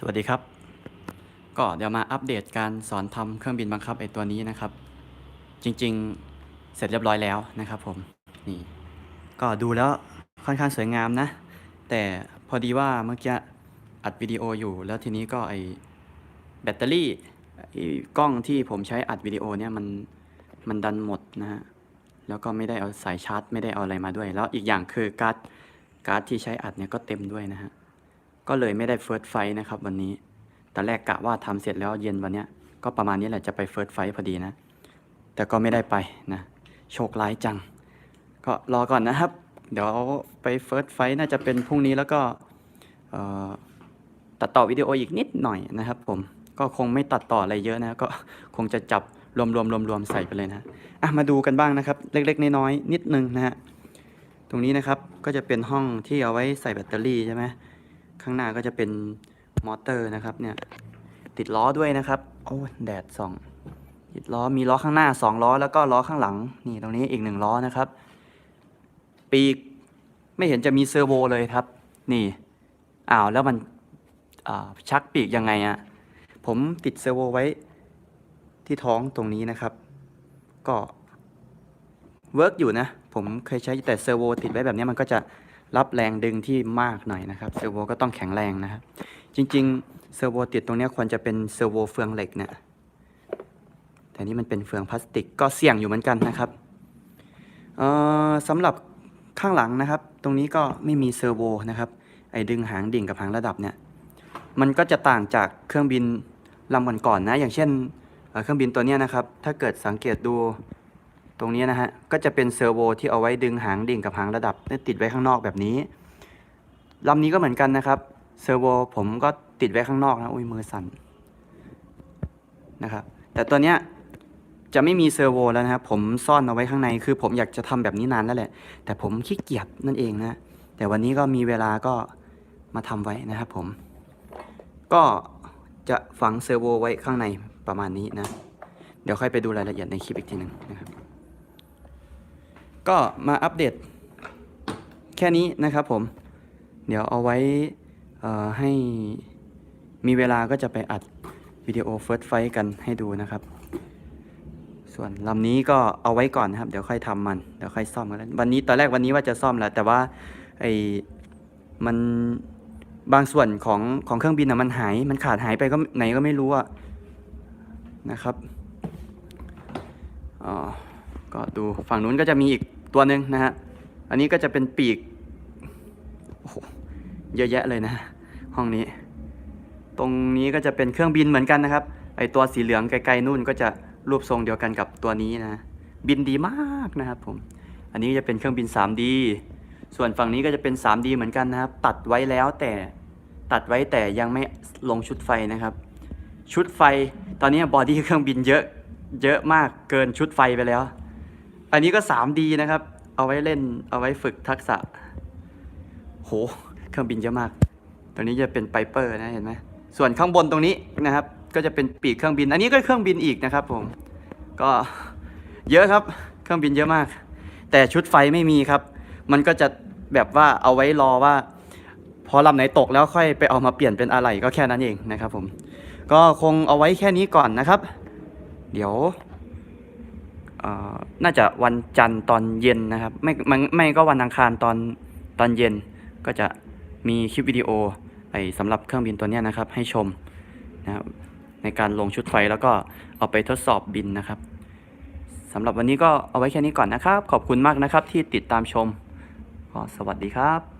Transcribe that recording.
สวัสดีครับ ก็เดี๋ยวมาอัปเดตการสอนทำเครื่องบินบังคับไอตัวนี้นะครับ จริงๆเสร็จเรียบร้อยแล้วนะครับผมนี่ก็ดูแล้วค่อนข้างสวยงามนะ แต่พอดีว่าเมื่อกี้อัดวิดีโออยู่ แล้วทีนี้ก็ไอแบตเตอรี่ไอกล้องที่ผมใช้อัดวิดีโอเนี่ยมันมันดันหมดนะฮะแล้วก็ไม่ได้เอาสายชาร์จ ไม่ได้เอาอะไรมาด้วย แล้วอีกอย่างคือการ์ดการ์ดที่ใช้อัดเนี่ยก็เต็มด้วยนะฮะ ก็เลยไม่ได้เฟิร์สไฟนะครับวันนี้ตอนแรกกะว่าทำเสร็จแล้วเย็นวันเนี้ยก็ประมาณนี้แหละจะไปเฟิร์สไฟพอดีนะ แต่ก็ไม่ได้ไปนะโชคร้ายจัง ก็รอก่อนนะครับ เดี๋ยวไปเฟิร์สไฟน่าจะเป็นพรุ่งนี้แล้วก็ตัดต่อวิดีโออีกนิดหน่อยนะครับผมก็คงไม่ตัดต่ออะไรเยอะนะก็คงจะจับรวมรวมรวมรวมๆใส่ไปเลยนะอะมาดูกันบ้างนะครับ เล็กๆน้อยๆนิดนึงนะฮะตรงนี้นะครับก็จะเป็นห้องที่เอาไว้ใส่แบตเตอรี่ใช่ไหม ข้างหน้าก็จะเป็นมอเตอร์นะครับเนี่ยติดล้อด้วยนะครับโอ้แดดส่องติดล้อมีล้อข้างหน้าสองล้อ แล้วก็ล้อข้างหลังนี่ตรงนี้อีกหนึ่งล้อนะครับ ปีกไม่เห็นจะมีเซอร์โวเลยครับ นี่อ้าวแล้วมันชักปีกยังไงอะผมติดเซอร์โวไว้ที่ท้องตรงนี้นะครับ ก็เวิร์กอยู่นะ ผมเคยใช้แต่เซอร์โวติดไว้แบบนี้มันก็จะ รับแรงดึงที่มากหน่อยนะครับเซอร์โวก็ต้องแข็งแรงนะครับจริงๆเซอร์โวติดตรงนี้ควรจะเป็นเซอร์โวเฟืองเหล็กเนี่ยแต่นี่มันเป็นเฟืองพลาสติกก็เสี่ยงอยู่เหมือนกันนะครับสำหรับข้างหลังนะครับ ตรงนี้ก็ไม่มีเซอร์โวนะครับไอ้ดึงหางดิ่งกับหางระดับเนี่ยมันก็จะต่างจากเครื่องบินลำก่อนๆนะอย่างเช่นเครื่องบินตัวนี้นะครับ ถ้าเกิดสังเกตดู ตรงนี้นะฮะ ก็จะเป็นเซอร์โวที่เอาไว้ดึงหางดิ่งกับหางระดับที่ติดไว้ข้างนอกแบบนี้ลำนี้ก็เหมือนกันนะครับเซอร์โวผมก็ติดไว้ข้างนอกนะอุ้ยมือสั่นนะครับแต่ตัวเนี้ยจะไม่มีเซอร์โวแล้วนะครับผมซ่อนเอาไว้ข้างในคือผมอยากจะทำแบบนี้นานแล้วแหละ แต่ผมขี้เกียจนั่นเองนะ แต่วันนี้ก็มีเวลาก็มาทำไว้นะครับผม ก็จะฝังเซอร์โวไว้ข้างในประมาณนี้นะ เดี๋ยวค่อยไปดูรายละเอียดในคลิปอีกทีหนึ่งนะครับ ก็มาอัปเดตแค่นี้นะครับผม เดี๋ยวเอาไว้ให้มีเวลาก็จะไปอัดวิดีโอเฟิร์สไฟกันให้ดูนะครับ ส่วนลำนี้ก็เอาไว้ก่อนนะครับ เดี๋ยวค่อยทำมัน เดี๋ยวค่อยซ่อมกันวันนี้ตอนแรกวันนี้ว่าจะซ่อมแหละแต่ว่าไอ้มันบางส่วนของของเครื่องบินอะมันหาย มันขาดหายไปก็ไหนก็ไม่รู้อะนะครับอ๋อก็ดูฝั่งนู้นก็จะมีอีก ตัวหนึ่งนะฮะ อันนี้ก็จะเป็นปีกโอ้โหเยอะแยะเลยนะ ห้องนี้ ตรงนี้ก็จะเป็นเครื่องบินเหมือนกันนะครับ ไอตัวสีเหลืองไกลๆนู่นก็จะรูปทรงเดียวกันกับตัวนี้นะ บินดีมากนะครับผม อันนี้จะเป็นเครื่องบิน 3D ส่วนฝั่งนี้ก็จะเป็น 3D เหมือนกันนะครับ ตัดไว้แล้วแต่ตัดไว้แต่ยังไม่ลงชุดไฟนะครับ ชุดไฟตอนนี้บอดี้เครื่องบินเยอะเยอะมากเกินชุดไฟไปแล้ว อันนี้ก็ 3D นะครับ เอาไว้เล่น เอาไว้ฝึกทักษะ โห เครื่องบินเยอะมากตัวนี้จะเป็นไ i เปอร์นะเห็นไหม ส่วนข้างบนตรงนี้นะครับ ก็จะเป็นปีกเครื่องบิน อันนี้ก็เครื่องบินอีกนะครับผม ก็เยอะครับ เครื่องบินเยอะมาก แต่ชุดไฟไม่มีครับ มันก็จะแบบว่าเอาไว้รอว่า พอลำไหนตกแล้วค่อยไปเอามาเปลี่ยนเป็นอะไรก็แค่นั้นเองนะครับผม ก็คงเอาไว้แค่นี้ก่อนนะครับ เดี๋ยว น่าจะวันจันทร์ตอนเย็นนะครับ ไม่ไม่ไม่ก็วันอังคารตอนตอนเย็น ก็จะมีคลิปวิดีโอไอ้สำหรับเครื่องบินตัวนี้นะครับ ให้ชมนะครับในการลงชุดไฟแล้วก็เอาไปทดสอบบินนะครับสำหรับวันนี้ก็เอาไว้แค่นี้ก่อนนะครับ ขอบคุณมากนะครับที่ติดตามชมก็สวัสดีครับ